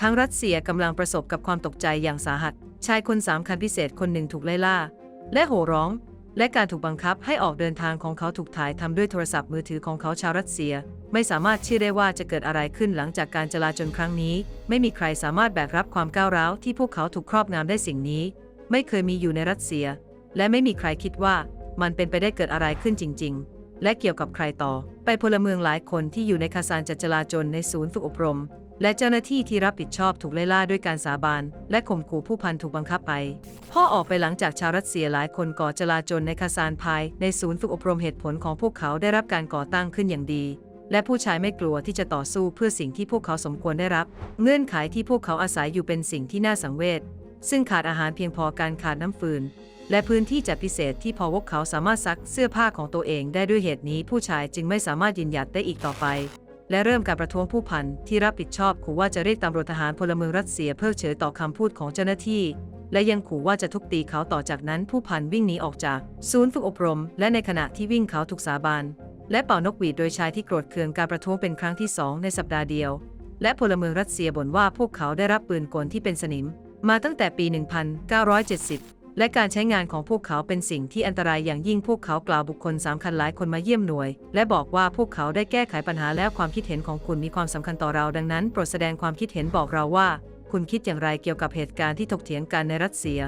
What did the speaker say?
ทั้งรัสเซียกำลังประสบกับความตกใจอย่างสาหัส ชายคนสามคันพิเศษคนหนึ่งถูกไล่ล่า และโห่ร้อง และการถูกบังคับให้ออกเดินทางของเขาถูกถ่ายทำด้วยโทรศัพท์มือถือของเขาชาวรัสเซีย ไม่สามารถเชื่อได้ว่าจะเกิดอะไรขึ้นหลังจากการจลาจลครั้งนี้ ไม่มีใครสามารถแบกรับความก้าวร้าวที่พวกเขาถูกครอบงำได้สิ่งนี้ ไม่เคยมีอยู่ในรัสเซีย และไม่มีใครคิดว่ามันเป็นไปได้เกิดอะไรขึ้นจริง ๆ และเกี่ยวกับใครต่อ ไปพลเมืองหลายคนที่อยู่ในคาซานจัดจลาจลในศูนย์ฝึกอบรม และเจ้าหน้าที่ที่รับผิดชอบถูกไล่ล่าด้วยการสาบานและข่มขู่ผู้พันถูกบังคับไป พ่อออกไปหลังจากชาวรัสเซียหลายคนก่อจลาจลในคาซานภาย ในศูนย์ฝึกอบรมเหตุผลของพวกเขาได้รับการก่อตั้งขึ้นอย่างดี และผู้ชายไม่กลัวที่จะต่อสู้เพื่อสิ่งที่พวกเขาสมควรได้รับ เงื่อนไขที่พวกเขาอาศัยอยู่เป็นสิ่งที่น่าสังเวชซึ่งขาดอาหารเพียงพอการขาดน้ำฟืน และพื้นที่จัดพิเศษที่พอพวกเขาสามารถซักเสื้อผ้าของตัวเองได้ด้วยเหตุนี้ผู้ชายจึงไม่สามารถยืนหยัดได้อีกต่อไป และเริ่มการประท้วงผู้พันที่รับผิดชอบขู่ว่าจะเรียกตำรวจทหารพลเมืองรัสเซียเพิกเฉยต่อคำพูดของเจ้าหน้าที่ และยังขู่ว่าจะทุบตีเขาต่อจากนั้นผู้พันวิ่งหนีออกจาก ศูนย์ฝึกอบรม และในขณะที่วิ่งเขาถูกสาบานและเป่านกหวีดโดยชายที่โกรธเคืองการประท้วงเป็นครั้งที่สองในสัปดาห์เดียว และพลเมืองรัสเซียบ่นว่าพวกเขาได้รับปืนกลที่เป็นสนิม มาตั้งแต่ปี 1970 และการใช้งานของพวกเขาเป็นสิ่งที่อันตรายอย่างยิ่งพวกเขากล่าวบุคคลสาคัญหลายคนมาเยี่ยมหน่วย และบอกว่าพวกเขาได้แก้ไขปัญหาแล้วความคิดเห็นของคุณมีความสำคัญต่อเรา ดังนั้นโปรดแสดงความคิดเห็นบอกเราว่า คุณคิดอย่างไรเกี่ยวกับเหตุการณ์ที่ถกเถียงกันในรัสเซีย